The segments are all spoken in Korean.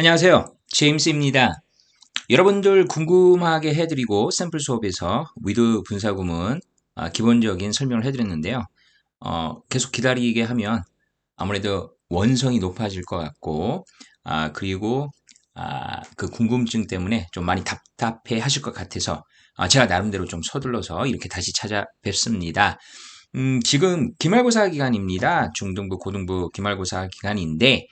안녕하세요. 제임스입니다. 여러분들 궁금하게 해드리고 샘플 수업에서 위드 분사구문 아, 기본적인 설명을 해드렸는데요. 어, 계속 기다리게 하면 아무래도 원성이 높아질 것 같고 아, 그리고 아, 그 궁금증 때문에 좀 많이 답답해 하실 것 같아서 아, 제가 나름대로 좀 서둘러서 이렇게 다시 찾아뵙습니다. 음, 지금 기말고사 기간입니다. 중등부, 고등부 기말고사 기간인데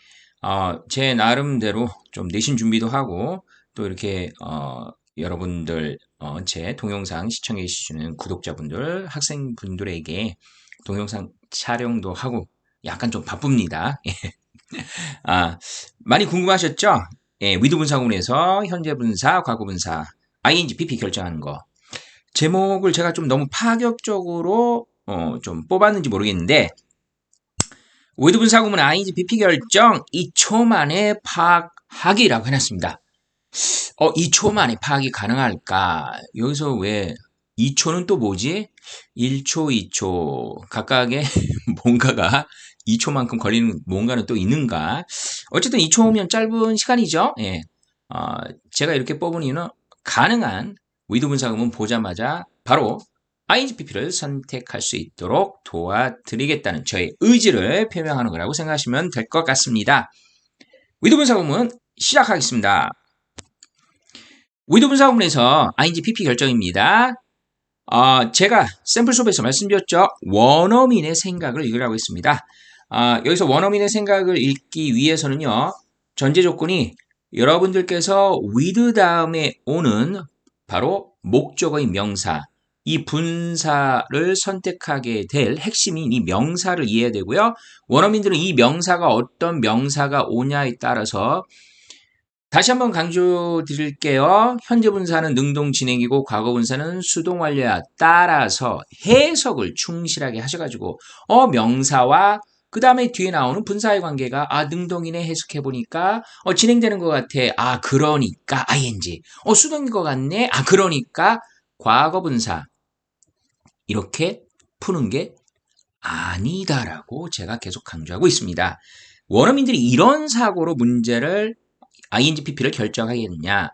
어, 제 나름대로 좀 내신 준비도 하고 또 이렇게 어, 여러분들 어, 제 동영상 시청해 주시는 구독자분들, 학생분들에게 동영상 촬영도 하고 약간 좀 바쁩니다. 아, 많이 궁금하셨죠? 예, 위드 분사구문에서 현재 분사, 과거 분사, ing, pp 결정하는 거. 제목을 제가 좀 너무 파격적으로 어, 좀 뽑았는지 모르겠는데 위드 분사구문 ing, pp 결정 2초 만에 파악하기라고 해놨습니다. 어, 2초 만에 파악이 가능할까? 여기서 왜 2초는 또 뭐지? 1초, 2초 각각의 뭔가가 2초만큼 걸리는 뭔가는 또 있는가? 어쨌든 2초면 짧은 시간이죠. 예. 어, 제가 이렇게 뽑은 이유는 가능한 위드 분사구문 보자마자 바로 INGPP를 선택할 수 있도록 도와드리겠다는 저의 의지를 표명하는 거라고 생각하시면 될 것 같습니다. 위드 분사구문 시작하겠습니다. 위드 분사구문에서 INGPP 결정입니다. 어, 제가 샘플 수업에서 말씀드렸죠. 원어민의 생각을 읽으라고 했습니다. 어, 여기서 원어민의 생각을 읽기 위해서는요. 전제 조건이 여러분들께서 with 다음에 오는 바로 목적어인 명사, 이 분사를 선택하게 될 핵심인 이 명사를 이해해야 되고요. 원어민들은 이 명사가 어떤 명사가 오냐에 따라서 다시 한번 강조 드릴게요. 현재 분사는 능동 진행이고 과거 분사는 수동 완료야. 따라서 해석을 충실하게 하셔가지고 어 명사와 그 다음에 뒤에 나오는 분사의 관계가 아 능동이네 해석해 보니까 어 진행되는 것 같아. 아 그러니까 ing. 어 수동인 것 같네. 아 그러니까 과거 분사. 이렇게 푸는 게 아니다라고 제가 계속 강조하고 있습니다. 원어민들이 이런 사고로 문제를 INGPP를 결정하겠느냐?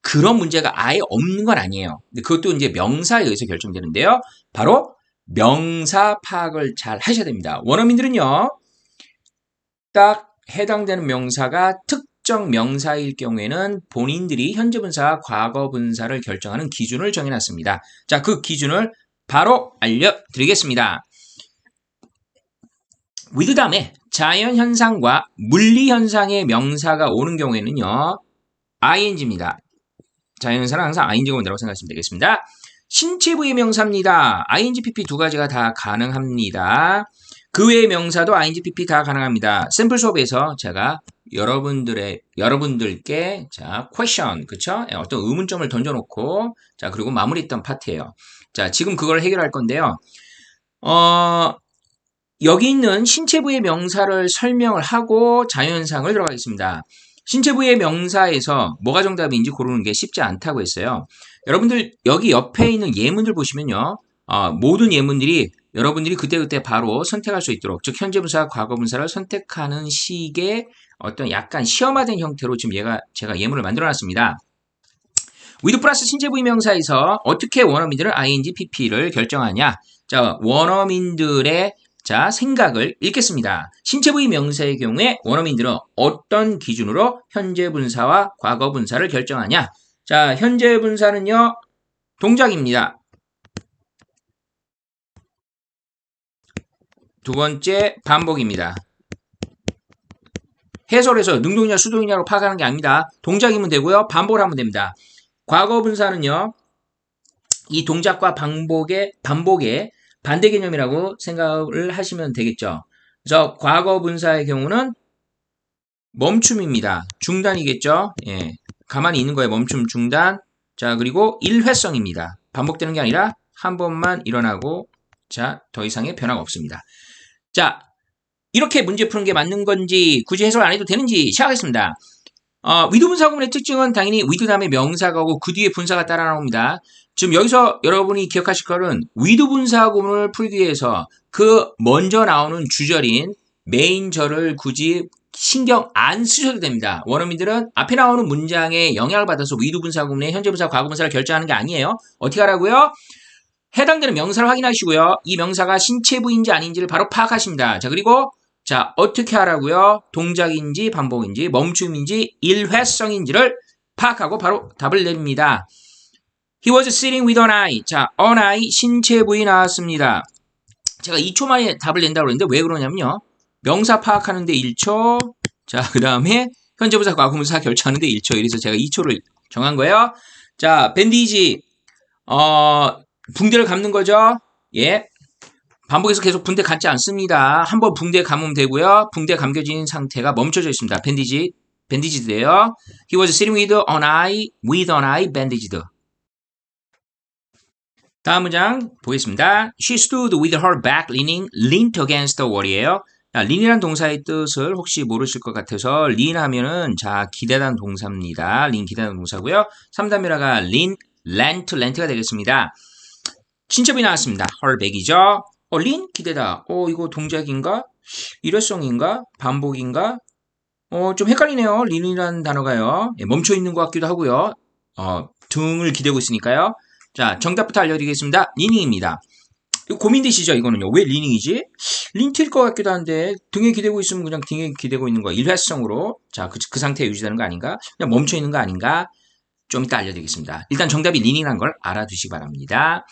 그런 문제가 아예 없는 건 아니에요. 그것도 이제 명사에 의해서 결정되는데요. 바로 명사 파악을 잘 하셔야 됩니다. 원어민들은요, 딱 해당되는 명사가 특 정 명사일 경우에는 본인들이 현재 분사와 과거 분사를 결정하는 기준을 정해놨습니다. 자, 그 기준을 바로 알려드리겠습니다. with 다음에 자연 현상과 물리 현상의 명사가 오는 경우에는요. ing입니다. 자연 현상은 항상 ing가 온다고 생각하시면 되겠습니다. 신체 부의 명사입니다. ing, pp 두 가지가 다 가능합니다. 그 외의 명사도 ing, pp 다 가능합니다. 샘플 수업에서 제가 여러분들의 여러분들께 자 question 그쵸? 예, 어떤 의문점을 던져놓고 자 그리고 마무리했던 파트예요. 자 지금 그걸 해결할 건데요. 어 여기 있는 신체 부의 명사를 설명을 하고 자연현상을 들어가겠습니다. 신체 부의 명사에서 뭐가 정답인지 고르는 게 쉽지 않다고 했어요. 여러분들 여기 옆에 있는 예문들 보시면요. 어, 모든 예문들이 여러분들이 그때그때 바로 선택할 수 있도록 즉 현재 분사, 과거 분사를 선택하는 식의 어떤 약간 시험화된 형태로 지금 얘가 제가 예문을 만들어 놨습니다. 위드 플러스 신체 부위 명사에서 어떻게 원어민들은 ing, pp를 결정하냐? 자, 원어민들의 자, 생각을 읽겠습니다. 신체 부위 명사의 경우에 원어민들은 어떤 기준으로 현재 분사와 과거 분사를 결정하냐? 자, 현재 분사는요, 동작입니다. 두 번째, 반복입니다. 해설에서 능동이냐 수동이냐로 파악하는 게 아닙니다. 동작이면 되고요. 반복을 하면 됩니다. 과거 분사는요. 이 동작과 반복의 반복의 반대 개념이라고 생각을 하시면 되겠죠. 그래서 과거 분사의 경우는 멈춤입니다. 중단이겠죠. 예. 가만히 있는 거에 멈춤 중단. 자, 그리고 일회성입니다. 반복되는 게 아니라 한 번만 일어나고 자, 더 이상의 변화가 없습니다. 자, 이렇게 문제 푸는 게 맞는 건지 굳이 해설 안 해도 되는지 시작하겠습니다. 어, 위드 분사 구문의 특징은 당연히 위드 다음에 명사가 오고 그 뒤에 분사가 따라 나옵니다. 지금 여기서 여러분이 기억하실 거는 위드 분사 구문을 풀기 위해서 그 먼저 나오는 주절인 메인절을 굳이 신경 안 쓰셔도 됩니다. 원어민들은 앞에 나오는 문장에 영향을 받아서 위도 분사 구문의 현재 분사, 과거 분사를 결정하는 게 아니에요. 어떻게 하라고요? 해당되는 명사를 확인하시고요. 이 명사가 신체 부인지 아닌지를 바로 파악하십니다. 자, 그리고 자, 어떻게 하라고요? 동작인지 반복인지 멈춤인지 일회성인지를 파악하고 바로 답을 냅니다. He was sitting with an eye. 자, an eye 신체 부위 나왔습니다. 제가 2초 만에 답을 낸다고 그랬는데 왜 그러냐면요. 명사 파악하는데 1초. 자, 그 다음에 현재 부사 과거분사 결정하는데 1초. 이래서 제가 2초를 정한 거예요. 자, 밴디지. 어, 붕대를 감는 거죠. 예. 반복해서 계속 붕대 감지 않습니다. 한번 붕대 감으면 되고요. 붕대 감겨진 상태가 멈춰져 있습니다. 밴디지. 밴디지드예요. He was sitting with an eye, with an eye bandaged. 다음 문장 보겠습니다. She stood with her back leaning, leaned against the wall이에요. 자, lean이란 동사의 뜻을 혹시 모르실 것 같아서 lean 하면은 자 기대단 동사입니다. lean 기대단 동사고요. 3단미라가 lean, lent, lent가 되겠습니다. 신체부이 나왔습니다. her back이죠. 어, 기대다. 어, 이거 동작인가? 일회성인가? 반복인가? 어, 좀 헷갈리네요. lean이라는 단어가요. 예, 멈춰 있는 것 같기도 하고요. 어, 등을 기대고 있으니까요. 자, 정답부터 알려드리겠습니다. 리닝입니다. 고민되시죠? 이거는요. 왜 리닝이지? 린트일 것 같기도 한데 등에 기대고 있으면 그냥 등에 기대고 있는 거 일회성으로 자, 그, 그 상태에 유지되는 거 아닌가? 그냥 멈춰 있는 거 아닌가? 좀 이따 알려드리겠습니다. 일단 정답이 리닝이라는 걸 알아두시기 바랍니다.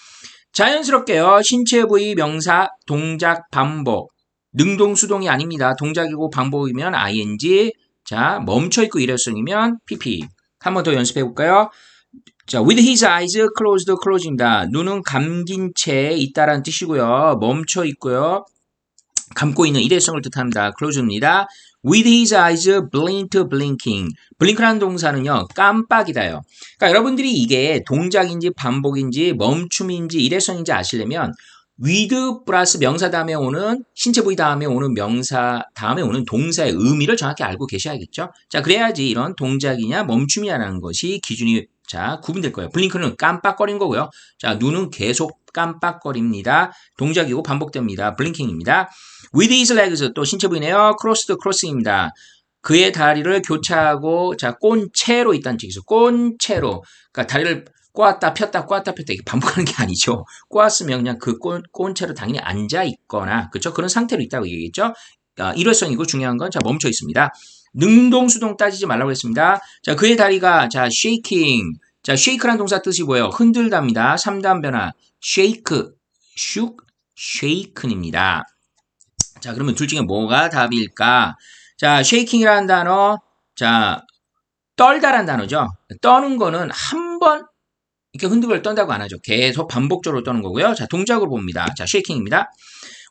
자연스럽게요. 신체 부위 명사 동작 반복 능동 수동이 아닙니다. 동작이고 반복이면 ing 자 멈춰 있고 일회성이면 pp 한 번 더 연습해 볼까요? 자, with his eyes closed, close입니다. 눈은 감긴 채 있다라는 뜻이고요. 멈춰 있고요. 감고 있는 일회성을 뜻합니다. close입니다. With his eyes blinked, blinking. blink라는 동사는요, 깜빡이다요. 그러니까 여러분들이 이게 동작인지 반복인지 멈춤인지 일회성인지 아시려면 with 플러스 명사 다음에 오는 신체 부위 다음에 오는 명사 다음에 오는 동사의 의미를 정확히 알고 계셔야겠죠. 자, 그래야지 이런 동작이냐 멈춤이냐라는 것이 기준이 자, 구분될 거예요. 블링크는 깜빡거린 거고요. 자, 눈은 계속 깜빡거립니다. 동작이고 반복됩니다. 블링킹입니다. with his legs 또 신체 부위네요. crossed, crossing입니다. 그의 다리를 교차하고 자, 꼰채로 있다는 뜻이죠. 꼰채로. 그러니까 다리를 꼬았다 폈다 꼬았다 폈다 이게 반복하는 게 아니죠. 꼬았으면 그냥 그 꼰, 꼰채로 당연히 앉아 있거나 그렇죠? 그런 상태로 있다고 얘기했죠. 아, 일회성이고 중요한 건 자 멈춰 있습니다. 능동 수동 따지지 말라고 했습니다. 자 그의 다리가 자 shaking 자 shake란 동사 뜻이 뭐예요? 흔들답니다. 3단 변화 shake shook shaken입니다. 자 그러면 둘 중에 뭐가 답일까? 자 shaking이라는 단어 자 떨다란 단어죠. 떠는 거는 한 번 이렇게 흔들걸 떤다고 안 하죠. 계속 반복적으로 떠는 거고요. 자, 동작으로 봅니다. 자, 쉐이킹입니다.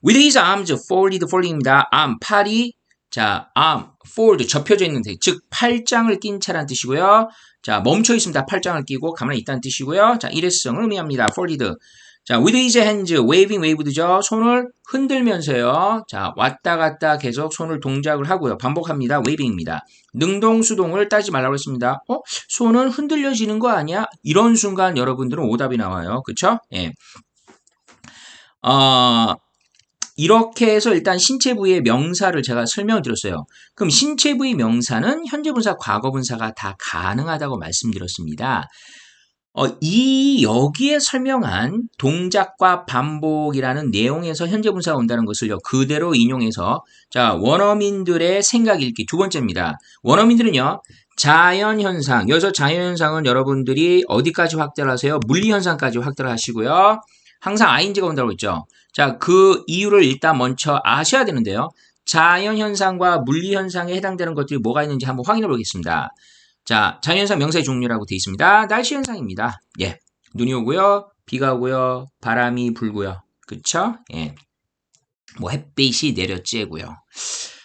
With his arms folded, folding입니다. arm, 팔이, 자, arm, fold, 접혀져 있는 데, 즉, 팔짱을 낀 채란 뜻이고요. 자, 멈춰 있습니다. 팔짱을 끼고 가만히 있다는 뜻이고요. 자, 일회성을 의미합니다. folded. 자, with his hands, waving, waved죠. 손을 흔들면서요. 자, 왔다 갔다 계속 손을 동작을 하고요. 반복합니다. waving입니다. 능동 수동을 따지 말라고 했습니다. 어? 손은 흔들려지는 거 아니야? 이런 순간 여러분들은 오답이 나와요. 그쵸? 예. 어, 이렇게 해서 일단 신체 부위의 명사를 제가 설명을 드렸어요. 그럼 신체 부위 명사는 현재 분사, 과거 분사가 다 가능하다고 말씀드렸습니다. 어, 이 여기에 설명한 동작과 반복이라는 내용에서 현재 분사가 온다는 것을요 그대로 인용해서 자 원어민들의 생각 읽기 두 번째입니다. 원어민들은요 자연 현상 여기서 자연 현상은 여러분들이 어디까지 확대를 하세요? 물리 현상까지 확대를 하시고요. 항상 ing가 온다고 했죠. 자 그 이유를 일단 먼저 아셔야 되는데요. 자연 현상과 물리 현상에 해당되는 것들이 뭐가 있는지 한번 확인해 보겠습니다. 자, 자연 현상 명사의 종류라고 되어 있습니다. 날씨 현상입니다. 예. 눈이 오고요. 비가 오고요. 바람이 불고요. 그쵸? 예. 뭐 햇빛이 내려쬐고요.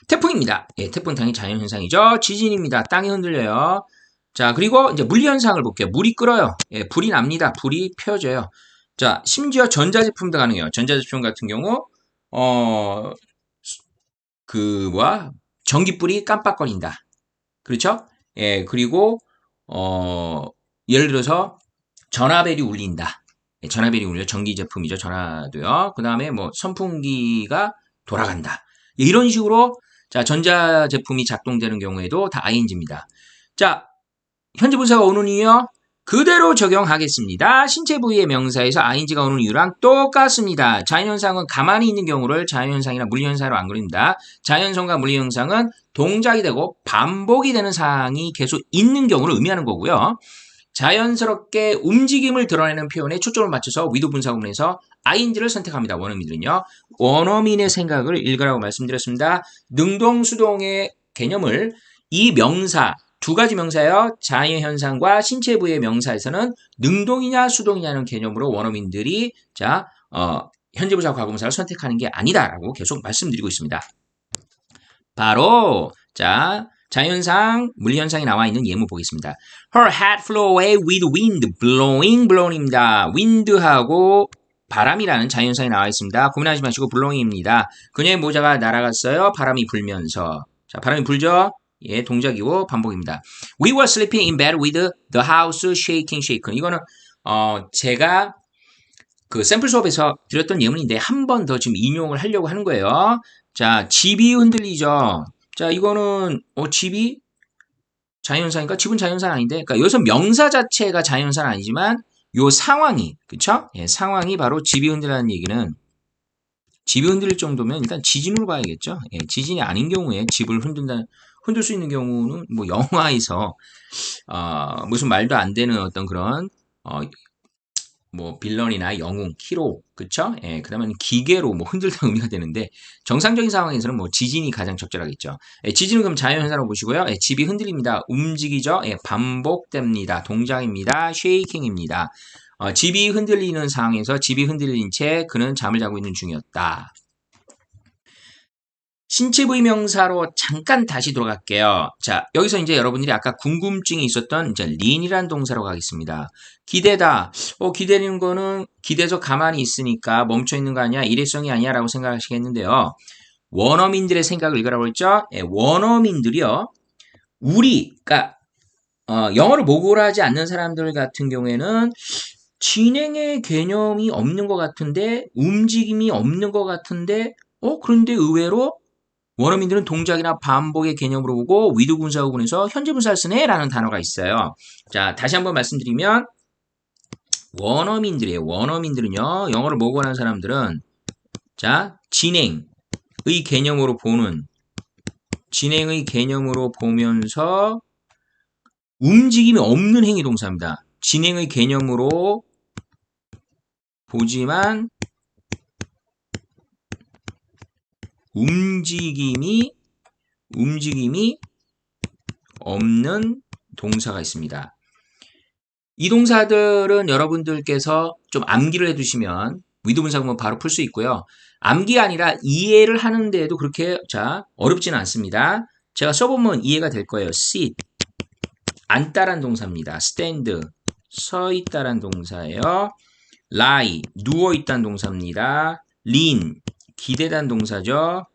태풍입니다. 예, 태풍 당연히 자연 현상이죠. 지진입니다. 땅이 흔들려요. 자, 그리고 이제 물리 현상을 볼게요. 물이 끓어요. 예, 불이 납니다. 불이 펴져요. 자, 심지어 전자제품도 가능해요. 전자제품 같은 경우, 어, 그, 뭐야, 전기불이 깜빡거린다. 그렇죠? 예, 그리고 어, 예를 들어서 전화벨이 울린다. 예, 전화벨이 울려 전기 제품이죠. 전화도요. 그 다음에 뭐 선풍기가 돌아간다. 예, 이런 식으로 자, 전자 제품이 작동되는 경우에도 다 ing입니다. 자, 현재 분사가 오는 이유요? 그대로 적용하겠습니다. 신체 부위의 명사에서 ing가 오는 이유랑 똑같습니다. 자연현상은 가만히 있는 경우를 자연현상이나 물리현상으로 안 그립니다. 자연현상과 물리현상은 동작이 되고 반복이 되는 사항이 계속 있는 경우를 의미하는 거고요. 자연스럽게 움직임을 드러내는 표현에 초점을 맞춰서 위도 분사구문에서 ing를 선택합니다. 원어민들은요. 원어민의 생각을 읽으라고 말씀드렸습니다. 능동수동의 개념을 이 명사 두 가지 명사예요. 자연현상과 신체 부의 명사에서는 능동이냐 수동이냐는 개념으로 원어민들이 자 어, 현재 부사 과거분사를 선택하는 게 아니다라고 계속 말씀드리고 있습니다. 바로 자 자연상 물리현상이 나와 있는 예문 보겠습니다. Her hat flew away with wind blowing blowing입니다. wind하고 바람이라는 자연상이 나와 있습니다. 고민하지 마시고 blowing입니다. 그녀의 모자가 날아갔어요. 바람이 불면서 자 바람이 불죠. 예, 동작이고 반복입니다. We were sleeping in bed with the house shaking, shaken. 이거는 어 제가 그 샘플 수업에서 드렸던 예문인데 한 번 더 지금 인용을 하려고 하는 거예요. 자, 집이 흔들리죠. 자, 이거는 어 집이 자연사니까 집은 자연사 아닌데, 그러니까 여기서 명사 자체가 자연사는 아니지만 요 상황이 그쵸? 예, 상황이 바로 집이 흔들리는 얘기는 집이 흔들릴 정도면 일단 지진으로 봐야겠죠. 예, 지진이 아닌 경우에 집을 흔든다 흔들 수 있는 경우는 뭐 영화에서 어, 무슨 말도 안 되는 어떤 그런 어, 뭐 빌런이나 영웅, 히로, 그쵸? 예, 그 다음에 기계로 뭐 흔들다 의미가 되는데 정상적인 상황에서는 뭐 지진이 가장 적절하겠죠. 예, 지진은 그럼 자연현상으로 보시고요. 예, 집이 흔들립니다. 움직이죠. 예, 반복됩니다. 동작입니다. 쉐이킹입니다. 어, 집이 흔들리는 상황에서 집이 흔들린 채 그는 잠을 자고 있는 중이었다. 신체 부위 명사로 잠깐 다시 돌아갈게요. 자, 여기서 이제 여러분들이 아까 궁금증이 있었던 이제 린이란 동사로 가겠습니다. 기대다. 어, 기대는 거는 기대서 가만히 있으니까 멈춰 있는 거 아니야? 일회성이 아니야? 라고 생각하시겠는데요. 원어민들의 생각을 읽으라고 했죠? 예, 원어민들이요. 우리, 그러니까 어, 영어를 모국어로 하지 않는 사람들 같은 경우에는 진행의 개념이 없는 것 같은데 움직임이 없는 것 같은데 어 그런데 의외로 원어민들은 동작이나 반복의 개념으로 보고 위드 분사 구문에서 현재 분사를 쓰네라는 단어가 있어요. 자, 다시 한번 말씀드리면 원어민들이에요. 원어민들은요. 영어를 모국하는 사람들은 자, 진행의 개념으로 보는 진행의 개념으로 보면서 움직임이 없는 행위 동사입니다. 진행의 개념으로 보지만 움직임이 움직임이 없는 동사가 있습니다. 이 동사들은 여러분들께서 좀 암기를 해두시면 위도분사구문 바로 풀 수 있고요. 암기 아니라 이해를 하는데도 그렇게 자 어렵지는 않습니다. 제가 써보면 이해가 될 거예요. sit 앉다란 동사입니다. stand 서 있다란 동사예요. lie 누워 있다는 동사입니다. lean 기대단 동사죠.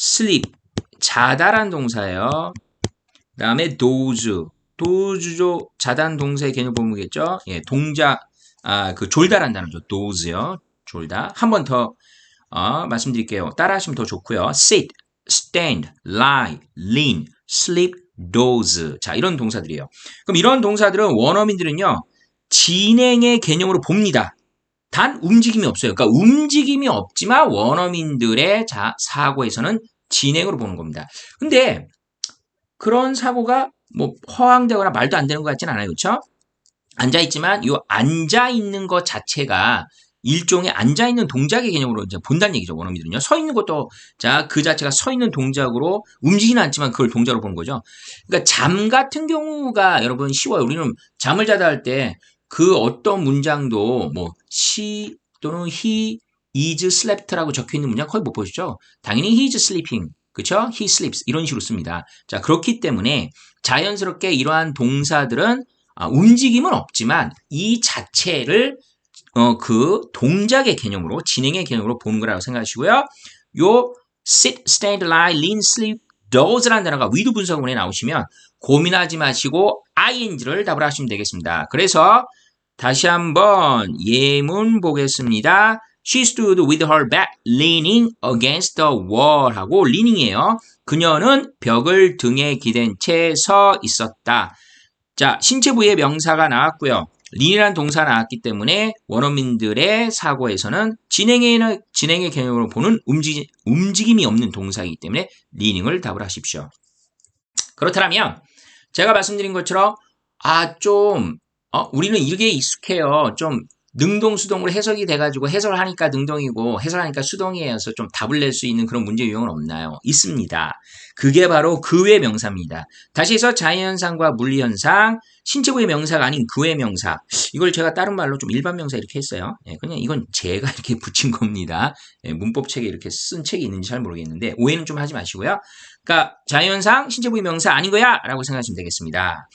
sleep 자다란 동사예요. 그 다음에 doze doze죠. 자단 동사의 개념 보면겠죠. 예, 동작 아, 그 졸다란다는 죠 doze요. 졸다. 한 번 더 어, 말씀드릴게요. 따라하시면 더 좋고요. sit, stand, lie, lean, sleep, doze. 자, 이런 동사들이에요. 그럼 이런 동사들은 원어민들은요. 진행의 개념으로 봅니다. 단 움직임이 없어요. 그러니까 움직임이 없지만 원어민들의 자, 사고에서는 진행으로 보는 겁니다. 근데 그런 사고가 뭐 허황되거나 말도 안 되는 것 같지는 않아요. 그렇죠? 앉아 있지만 이 앉아 있는 것 자체가 일종의 앉아 있는 동작의 개념으로 이제 본다는 얘기죠. 원어민들은요. 서 있는 것도 자, 그 자체가 서 있는 동작으로 움직이는 않지만 그걸 동작으로 보는 거죠. 그러니까 잠 같은 경우가 여러분 쉬워요. 우리는 잠을 자다 할 때 그 어떤 문장도 뭐 she 또는 he is slept라고 적혀 있는 문장 거의 못 보시죠? 당연히 he is sleeping. 그쵸? he sleeps. 이런 식으로 씁니다. 자, 그렇기 때문에 자연스럽게 이러한 동사들은 아, 움직임은 없지만 이 자체를 어, 그 동작의 개념으로 진행의 개념으로 보는 거라고 생각하시고요. 요 sit, stand, lie, lean, sleep, does라는 단어가 위드 분사구문에 나오시면 고민하지 마시고 ing를 답을 하시면 되겠습니다. 그래서 다시 한번 예문 보겠습니다. She stood with her back leaning against the wall 하고 leaning이에요. 그녀는 벽을 등에 기댄 채 서 있었다. 자, 신체 부위의 명사가 나왔고요. lean이라는 동사 나왔기 때문에 원어민들의 사고에서는 진행의, 진행의 개념으로 보는 움직, 움직임이 없는 동사이기 때문에 leaning을 답을 하십시오. 그렇다면 제가 말씀드린 것처럼 아, 좀 어, 우리는 이게 익숙해요. 좀 능동 수동으로 해석이 돼가지고 해석을 하니까 능동이고 해석하니까 수동이어서 좀 답을 낼 수 있는 그런 문제 유형은 없나요? 있습니다. 그게 바로 그외 명사입니다. 다시 해서 자연현상과 물리현상, 신체부의 명사가 아닌 그외 명사. 이걸 제가 다른 말로 좀 일반 명사 이렇게 했어요. 예, 그냥 이건 제가 이렇게 붙인 겁니다. 예, 문법책에 이렇게 쓴 책이 있는지 잘 모르겠는데 오해는 좀 하지 마시고요. 그러니까 자연현상, 신체부의 명사 아닌 거야? 라고 생각하시면 되겠습니다.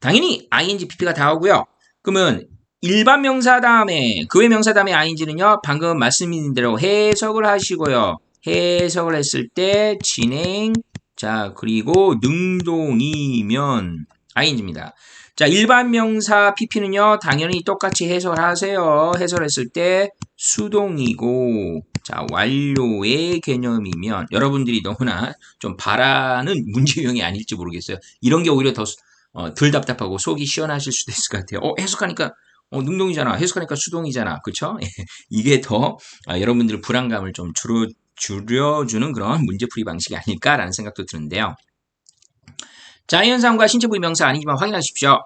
당연히 ing, pp가 다 오고요. 그러면 일반 명사 다음에 그 외 명사 다음에 ing는요. 방금 말씀드린 대로 해석을 하시고요. 해석을 했을 때 진행 자 그리고 능동이면 ing입니다. 자 일반 명사 pp는요. 당연히 똑같이 해석을 하세요. 해설했을 때 수동이고 자 완료의 개념이면 여러분들이 너무나 좀 바라는 문제 유형이 아닐지 모르겠어요. 이런 게 오히려 더 어, 덜 답답하고 속이 시원하실 수도 있을 것 같아요. 어, 해석하니까 어, 능동이잖아. 해석하니까 수동이잖아. 그쵸? 이게 더 아, 여러분들 불안감을 좀 줄여, 줄여주는 그런 문제풀이 방식이 아닐까라는 생각도 드는데요. 자연상과 신체 부위 명사 아니지만 확인하십시오.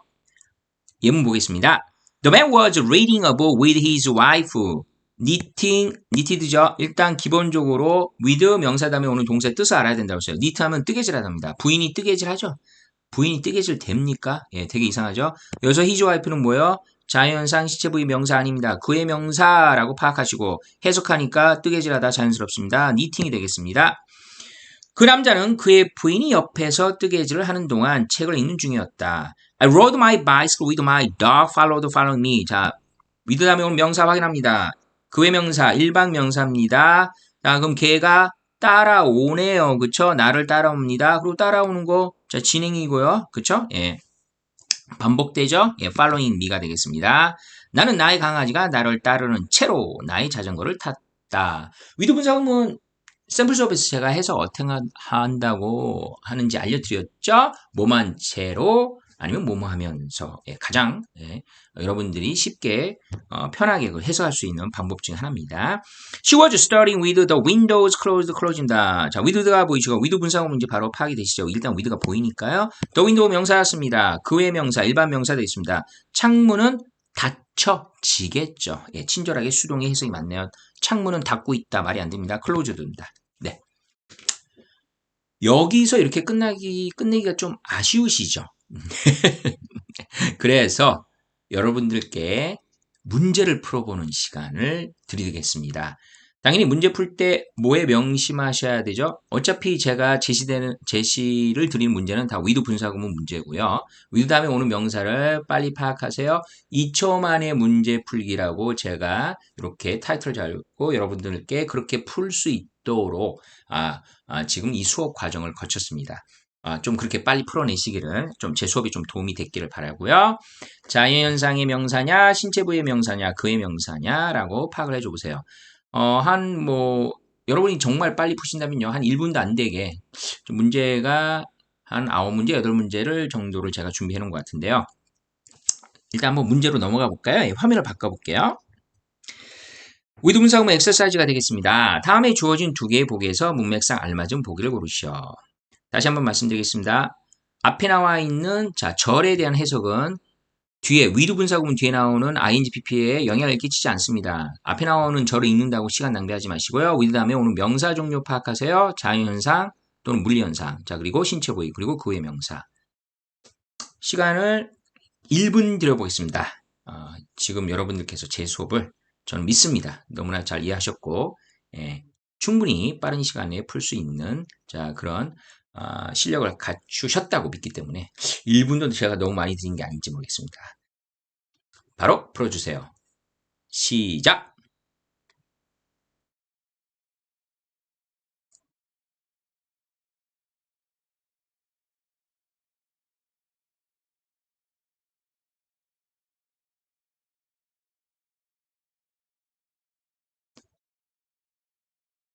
예문 보겠습니다. The man was reading a book with his wife. knitting, knitted죠. 일단 기본적으로 with 명사 다음에 오는 동사의 뜻을 알아야 된다고 했어요. knit 하면 뜨개질 하답니다. 부인이 뜨개질 하죠. 부인이 뜨개질 됩니까? 예, 되게 이상하죠. 여기서 his wife는 뭐예요? 자연상 시체 부위 명사 아닙니다. 그의 명사라고 파악하시고 해석하니까 뜨개질하다 자연스럽습니다. 니팅이 되겠습니다. 그 남자는 그의 부인이 옆에서 뜨개질을 하는 동안 책을 읽는 중이었다. I rode my bicycle with my dog followed following me. 자, with 다음에 오는 명사 확인합니다. 그의 명사, 일반 명사입니다. 자, 그럼 걔가 따라오네요. 그쵸? 나를 따라옵니다. 그리고 따라오는 거, 자, 진행이고요. 그쵸? 예. 반복되죠? 예, following me가 되겠습니다. 나는 나의 강아지가 나를 따르는 채로 나의 자전거를 탔다. 위드 분사구문 샘플 수업에서 제가 해서 어떻게 한다고 하는지 알려드렸죠? 뭐만 채로 아니면 뭐뭐 하면서 예, 가장 예, 여러분들이 쉽게 어, 편하게 해석할 수 있는 방법 중 하나입니다. She was studying with the windows closed, closing다. 자, with가 보이시고 with 분사구 문제 바로 파악이 되시죠. 일단 with가 보이니까요. the window 명사였습니다. 그외 명사, 일반 명사 되어 있습니다. 창문은 닫혀지겠죠. 예, 친절하게 수동의 해석이 맞네요. 창문은 닫고 있다. 말이 안 됩니다. closed입니다. 네. 여기서 이렇게 끝나기, 끝내기가 좀 아쉬우시죠? 그래서 여러분들께 문제를 풀어보는 시간을 드리겠습니다. 당연히 문제 풀 때 뭐에 명심하셔야 되죠? 어차피 제가 제시되는 제시를 드린 문제는 다 위드 분사구문 문제고요. 위드 다음에 오는 명사를 빨리 파악하세요. 2초 만에 문제 풀기라고 제가 이렇게 타이틀을 잡고 여러분들께 그렇게 풀 수 있도록 아, 아, 지금 이 수업 과정을 거쳤습니다. 아, 좀 그렇게 빨리 풀어내시기를 좀 제 수업이 좀 도움이 됐기를 바라고요. 자연현상의 명사냐, 신체부의 명사냐, 그의 명사냐라고 파악을 해줘 보세요. 어, 한 뭐 여러분이 정말 빨리 푸신다면요. 한 1분도 안 되게 좀 문제가 한 9문제, 8문제를 정도를 제가 준비해 놓은 것 같은데요. 일단 한번 문제로 넘어가 볼까요? 예, 화면을 바꿔 볼게요. 위드 분사구문 엑서사이즈가 되겠습니다. 다음에 주어진 두 개의 보기에서 문맥상 알맞은 보기를 고르시오. 다시 한번 말씀드리겠습니다. 앞에 나와 있는 자 절에 대한 해석은 뒤에 위드 분사구문 뒤에 나오는 ing, pp에 영향을 끼치지 않습니다. 앞에 나오는 절을 읽는다고 시간 낭비하지 마시고요. 위드 다음에 오는 명사 종류 파악하세요. 자연현상 또는 물리현상. 자 그리고 신체 부위 그리고 그 외 명사. 시간을 1분 드려보겠습니다. 어, 지금 여러분들께서 제 수업을 저는 믿습니다. 너무나 잘 이해하셨고 예, 충분히 빠른 시간에 풀 수 있는 자 그런 아, 실력을 갖추셨다고 믿기 때문에 1분도 제가 너무 많이 드린 게 아닌지 모르겠습니다. 바로 풀어주세요. 시작!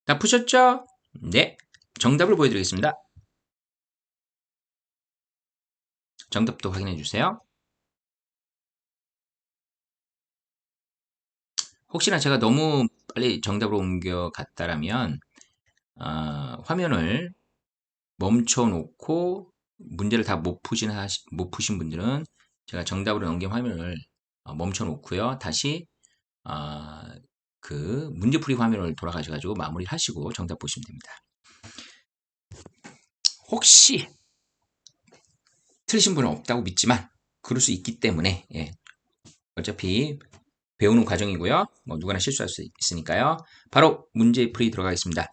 다 푸셨죠? 네. 정답을 보여드리겠습니다. 정답도 확인해 주세요. 혹시나 제가 너무 빨리 정답으로 옮겨갔다라면 어, 화면을 멈춰 놓고 문제를 다 못 푸신 하시, 못 푸신 분들은 제가 정답으로 넘긴 화면을 어, 멈춰 놓고요. 다시 어, 그 문제풀이 화면을 돌아가셔 가지고 마무리를 하시고 정답 보시면 됩니다. 혹시 틀리신 분은 없다고 믿지만 그럴 수 있기 때문에 예, 어차피 배우는 과정이고요. 뭐 누구나 실수할 수 있으니까요. 바로 문제 풀이 들어가겠습니다.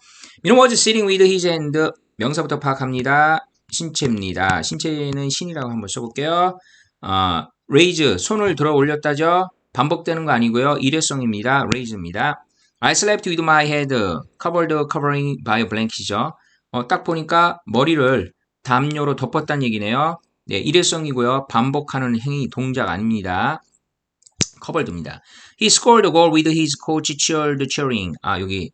Min was sitting with his hand 명사부터 파악합니다. 신체입니다. 신체는 신이라고 한번 써볼게요. 어, raise 손을 들어 올렸다죠. 반복되는 거 아니고요. 일회성입니다. raise입니다. I slept with my head covered covering by a blanket이죠. 어, 딱 보니까 머리를 담요로 덮었다는 얘기네요. 네, 일회성이고요. 반복하는 행위 동작 아닙니다. 커버드입니다. He scored a goal with his coach cheered cheering. 아, 여기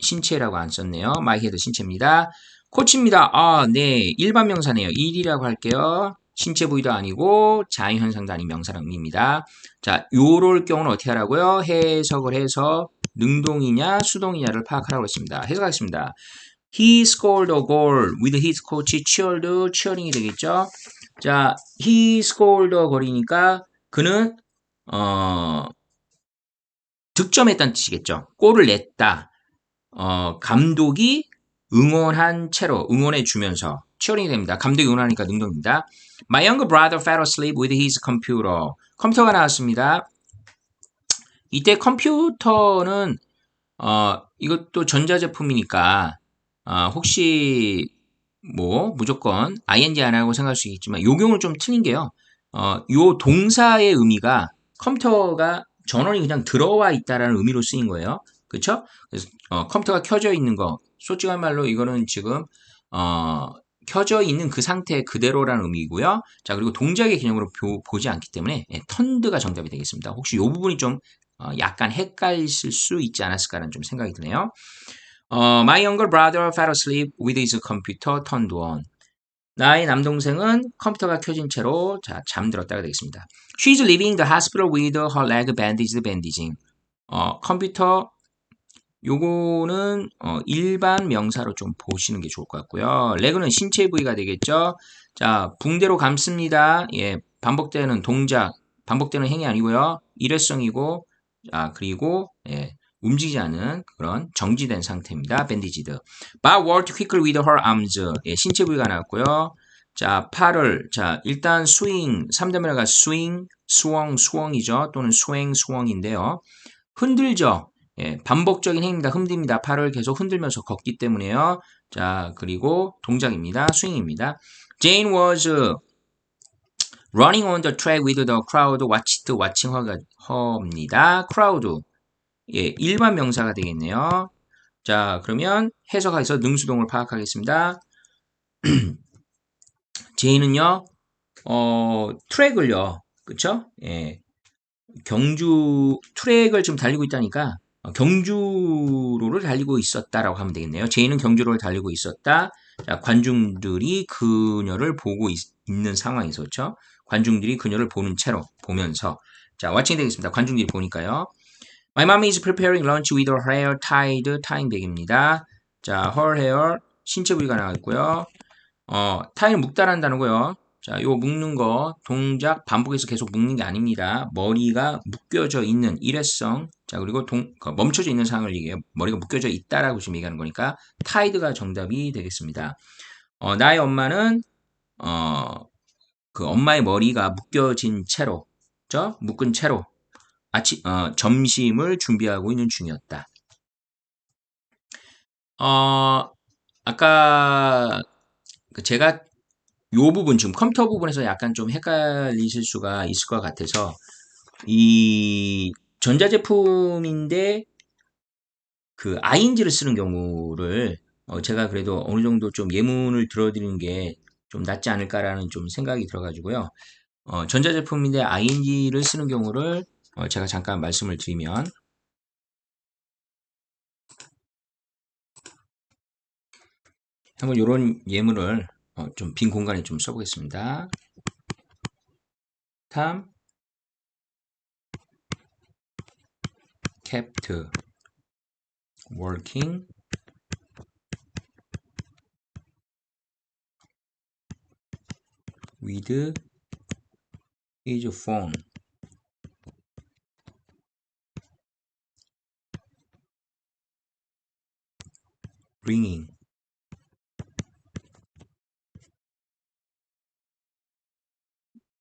신체라고 안 썼네요. my head 신체입니다. 코치입니다. 아, 네. 일반 명사네요. 일이라고 할게요. 신체 부위도 아니고 자연현상도 아닌 명사랑 의미입니다. 자, 요럴 경우는 어떻게 하라고요? 해석을 해서 능동이냐 수동이냐를 파악하라고 했습니다. 해석하겠습니다. He scored a goal with his coach cheered cheering이 되겠죠? 자, he scored goal이니까 그는 어, 득점했다는 뜻이겠죠. 골을 냈다. 어, 감독이 응원한 채로 응원해 주면서 치어링이 됩니다. 감독이 응원하니까 능동입니다. My younger brother fell asleep with his computer. 컴퓨터가 나왔습니다. 이때 컴퓨터는 어, 이것도 전자제품이니까 어, 혹시 뭐 무조건 ing 안 하고 생각할 수 있겠지만 요 경우는 좀 틀린 게요. 어, 요 동사의 의미가 컴퓨터가 전원이 그냥 들어와 있다라는 의미로 쓰인 거예요. 그렇죠? 그래서 어, 컴퓨터가 켜져 있는 거 솔직한 말로 이거는 지금 어, 켜져 있는 그 상태 그대로라는 의미고요. 자 그리고 동작의 개념으로 보, 지 않기 때문에 예, 턴드가 정답이 되겠습니다. 혹시 이 부분이 좀 어, 약간 헷갈릴 수 있지 않았을까라는 좀 생각이 드네요. 어, My younger brother fell asleep with his computer turned on. 나의 남동생은 컴퓨터가 켜진 채로 자, 잠들었다가 되겠습니다. She's leaving the hospital with her leg bandaged bandaging. 어, 컴퓨터 요거는 어, 일반 명사로 좀 보시는 게 좋을 것 같고요. 레그는 신체 부위가 되겠죠. 자, 붕대로 감습니다. 예, 반복되는 동작, 반복되는 행위 아니고요. 일회성이고, 아, 그리고 예, 움직이지 않은 그런 정지된 상태입니다. 밴디지드. But worked quickly with her arms. 예, 신체 부위가 나왔고요. 자, 팔을 자, 일단 스윙, 3대면가 스윙, 수엉, 수엉이죠. 또는 수행, 수엉인데요. 흔들죠. 예, 반복적인 행위입니다. 흔듭니다. 팔을 계속 흔들면서 걷기 때문에요. 자, 그리고 동작입니다. 스윙입니다. Jane was running on the track with the crowd watched watching her입니다. crowd. 예, 일반 명사가 되겠네요. 자, 그러면 해석해서 능수동을 파악하겠습니다. 제이는요, 어, 트랙을요, 그쵸? 예, 경주, 트랙을 지금 달리고 있다니까, 어, 경주로를 달리고 있었다라고 하면 되겠네요. 제이는 경주로를 달리고 있었다. 자, 관중들이 그녀를 보고 있, 는 상황에서, 그쵸? 관중들이 그녀를 보는 채로, 보면서. 자, 왓칭 되겠습니다. 관중들이 보니까요. My mom is preparing lunch with her hair tied, bag입니다. 자, her hair, 신체 부위가 나왔고요. 어, 타이는 묶다라는 단어고요. 자, 요 묶는 거 동작 반복해서 계속 묶는 게 아닙니다. 머리가 묶여져 있는 일회성. 자, 그리고 동, 그 멈춰져 있는 상황을 얘기해요. 머리가 묶여져 있다라고 지금 얘기하는 거니까 타이드가 정답이 되겠습니다. 어, 나의 엄마는 어, 그 엄마의 머리가 묶여진 채로, 저 묶은 채로 아침 어, 점심을 준비하고 있는 중이었다. 어, 아까 그 제가 요 부분 지금 컴퓨터 부분에서 약간 좀 헷갈리실 수가 있을 것 같아서 이 전자제품인데 그 ing를 쓰는 경우를 어 제가 그래도 어느 정도 좀 예문을 들어드리는 게 좀 낫지 않을까라는 좀 생각이 들어가지고요. 어 전자제품인데 ing를 쓰는 경우를 어 제가 잠깐 말씀을 드리면 한번 이런 예문을 어, 좀빈 공간에 좀 써보겠습니다. Tom kept working with his phone ringing.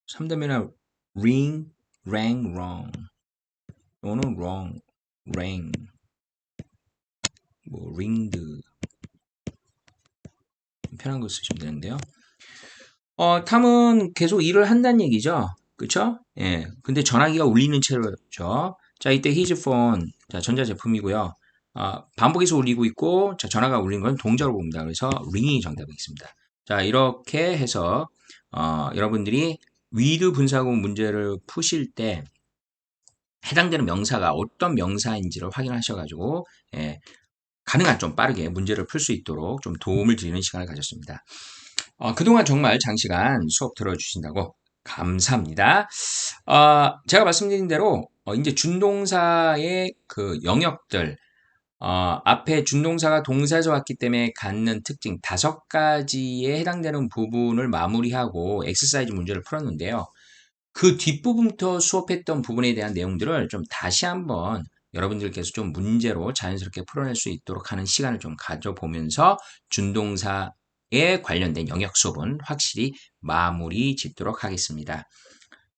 삼단면은 ring, rang, wrong. 또는 wrong, rang. 뭐 ringed. 편한 거 쓰시면 되는데요. 어, 탐은 계속 일을 한다는 얘기죠. 그쵸? 예. 근데 전화기가 울리는 채로죠. 자, 이때 his phone. 자, 전자제품이고요. 아, 반복해서 울리고 있고, 자, 전화가 울린 건 동작으로 봅니다. 그래서 ring이 정답이겠습니다. 자, 이렇게 해서, 어, 여러분들이 위드 분사구 문제를 푸실 때 해당되는 명사가 어떤 명사인지를 확인하셔가지고, 예, 가능한 좀 빠르게 문제를 풀 수 있도록 좀 도움을 드리는 시간을 가졌습니다. 어, 그동안 정말 장시간 수업 들어주신다고 감사합니다. 어, 제가 말씀드린 대로 어, 이제 준동사의 그 영역들 어, 앞에 준동사가 동사에서 왔기 때문에 갖는 특징 다섯 가지에 해당되는 부분을 마무리하고 엑서사이즈 문제를 풀었는데요. 그 뒷부분부터 수업했던 부분에 대한 내용들을 좀 다시 한번 여러분들께서 좀 문제로 자연스럽게 풀어낼 수 있도록 하는 시간을 좀 가져보면서 준동사에 관련된 영역 수업은 확실히 마무리 짓도록 하겠습니다.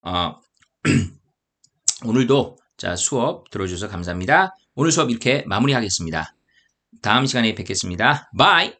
어, 오늘도 자 수업 들어주셔서 감사합니다. 오늘 수업 이렇게 마무리하겠습니다. 다음 시간에 뵙겠습니다. 바이!